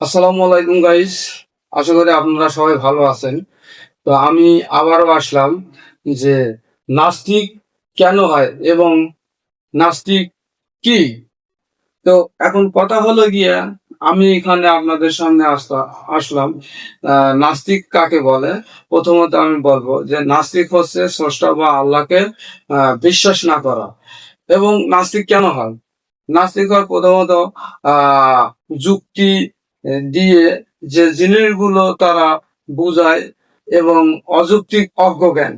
আসসালামু আলাইকুম গাইস আশা করি আপনারা সবাই ভালো আছেন। তো আমি আবারও আসলাম যে নাস্তিক কেন হয় এবং নাস্তিক কি? তো এখন কথা হলো গিয়া আমি এখানে আপনাদের সামনে আসতা, আসলাম। নাস্তিক কাকে বলে? প্রথমত আমি বলব যে নাস্তিক হচ্ছে স্রষ্টা বা আল্লাহকে বিশ্বাস না করা। এবং নাস্তিক কেন হয়? নাস্তিক হয় প্রথমত যুক্তি দিয়ে যে জিনিসগুলো তারা বুঝায় এবং অযৌক্তিক অজ্ঞজ্ঞান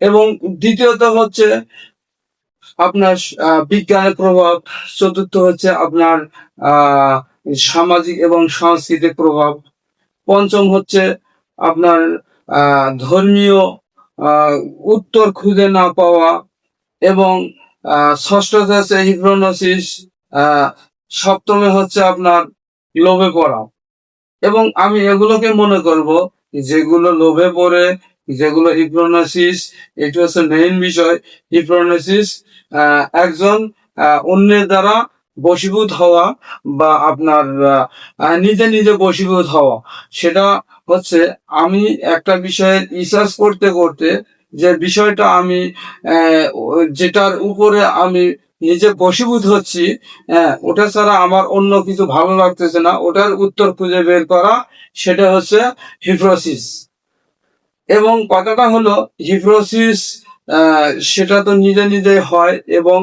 এবং দ্বিতীয়ত হচ্ছে আপনার বিজ্ঞানের প্রভাব, চতুর্থ হচ্ছে আপনার সামাজিক এবং সাংস্কৃতিক প্রভাব, পঞ্চম হচ্ছে আপনার ধর্মীয় উত্তর খুঁজে না পাওয়া এবং আহ ষষ্ঠতে হচ্ছে হিপ্রোনোসিস সপ্তমে হচ্ছে আপনার লোভে পড়া। এবং আমি এগুলোকে মনে করব, যেগুলো লোভে পড়ে, যেগুলো হিপ্রোনোসিস এটি হচ্ছে মেইন বিষয়। হিপ্রোনোসিস একজন অন্যের দ্বারা বশীভূত হওয়া বা আপনার নিজে নিজে বশীভূত হওয়া। সেটা হচ্ছে আমি একটা বিষয়ে রিসার্চ করতে করতে যে বিষয়টা আমি যেটার উপরে আমি নিজে বশীভূত হচ্ছি হ্যাঁ ওটা ছাড়া আমার অন্য কিছু ভালো লাগতেছে না। ওটার উত্তর খুঁজে বের করা সেটা হচ্ছে হিপ্রোসিস এবং কথাটা হলো হিপ্রোসিস আহ, সেটা তো নিজে নিজে হয় এবং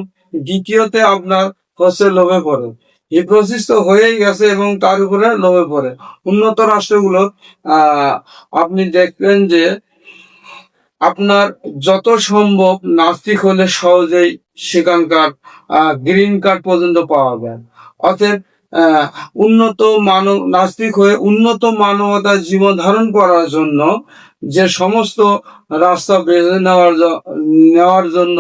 দ্বিতীয়তে আপনার হচ্ছে লোভে পড়ে। হিপ্রোসিস তো হয়েই গেছে এবং তার উপরে লোভে পড়ে। উন্নত রাষ্ট্রগুলো আপনি দেখবেন যে আপনার যত সম্ভব নাস্তিক হলে সহজেই সেখানকার গ্রিন কার্ড পর্যন্ত পাওয়া যায়। আহ, উন্নত মানব নাস্তিক হয়ে উন্নত মানবতার জীবন ধারণ করার জন্য যে সমস্ত রাস্তা বেছে নেওয়ার নেওয়ার জন্য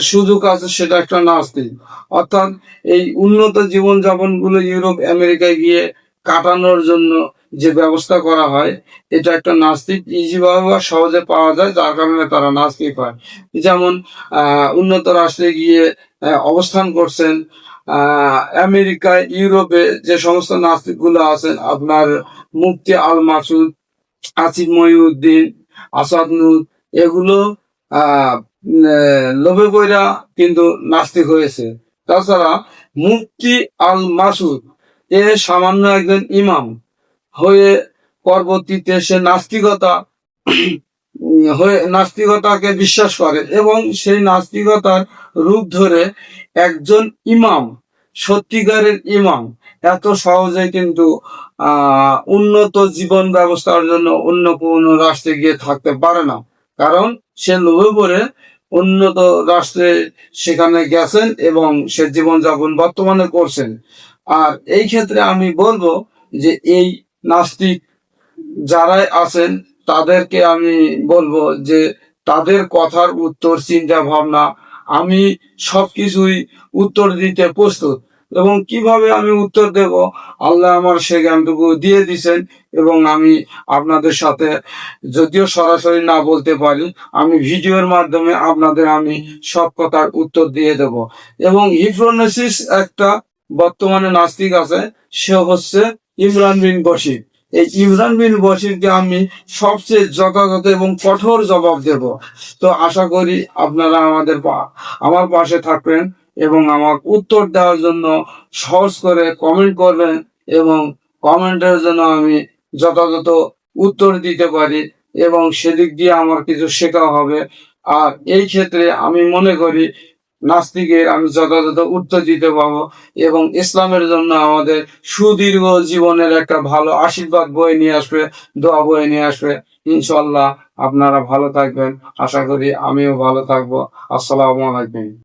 সুযোগ আছে সেটা একটা নাস্তিক। অর্থাৎ এই উন্নত জীবন যাপনগুলো ইউরোপ আমেরিকায় গিয়ে কাটানোর জন্য যে ব্যবস্থা করা হয়, এটা একটা নাস্তিক ইজি ভাবে বা সহজে পাওয়া যায়, যার কারণে তারা নাস্তিক হয়। যেমন উন্নত রাষ্ট্রে গিয়ে অবস্থান করছেন আমেরিকায়, ইউরোপে যে সমস্ত নাস্তিকগুলো আছেন, আপনার মুফতি আল মাসুদ আসিফ মহিউদ্দিন, আসাদ এগুলো লোভে পইরা কিন্তু নাস্তিক হয়েছে। তাছাড়া মুফতি আল মাসুদ এ সামান্য একজন ইমাম। হয়ে পরবর্তীতে সে নাস্তিকতা, হয়ে নাস্তিকতাকে বিশ্বাস করে এবং সেই নাস্তিকতার রূপ ধরে একজন ইমাম, সত্যিকারের ইমাম। এত সহজে কিন্তু উন্নত জীবন ব্যবস্থার জন্য অন্য কোনো রাষ্ট্রে গিয়ে থাকতে পারে না। কারণ সে লোভে পড়ে উন্নত রাষ্ট্রে সেখানে গেছেন এবং সে জীবনযাপন বর্তমানে করছেন। আর এই ক্ষেত্রে আমি বলব যে এই নাস্তিক যারাই আছেন, তাদেরকে আমি বলব যে তাদের কথার উত্তর, চিন্তা ভাবনা আমি সবকিছুই উত্তর দিতে প্রস্তুত। এবং কীভাবে আমি উত্তর দেব? আল্লাহ আমার সে জ্ঞানটুকু দিয়ে দিছেন এবং আমি আপনাদের সাথে যদিও সরাসরি না বলতে পারি, আমি ভিডিওর মাধ্যমে আপনাদের আমি সব কথার উত্তর দিয়ে দেব। এবং হিপ্রোনেসিস একটা বর্তমানে নাস্তিক আছে, সে হচ্ছে ইমরান বিন বশির। এই ইমরান বিন বশিরকে আমি সবচেয়ে যথাযথ এবং কঠোর জবাব দেব। তো আশা করি আপনারা আমাদের আমার পাশে থাকবেন এবং আমার উত্তর দেওয়ার জন্য সহজ করে কমেন্ট করবেন এবং কমেন্টের জন্য আমি যথাযথ উত্তর দিতে পারি এবং সেদিক দিয়ে আমার কিছু শেখা হবে। আর এই ক্ষেত্রে আমি মনে করি নাস্তিকের, আমি যথাযথ উত্তর দিতে পারব। এবং ইসলামের জন্য আমাদের সুদীর্ঘ জীবনের একটা ভালো আশীর্বাদ বয়ে নিয়ে আসবে, দোয়া বয়ে নিয়ে আসবে। ইনশাল্লাহ আপনারা ভালো থাকবেন। আশা করি আমিও ভালো থাকব। আসসালামু আলাইকুম।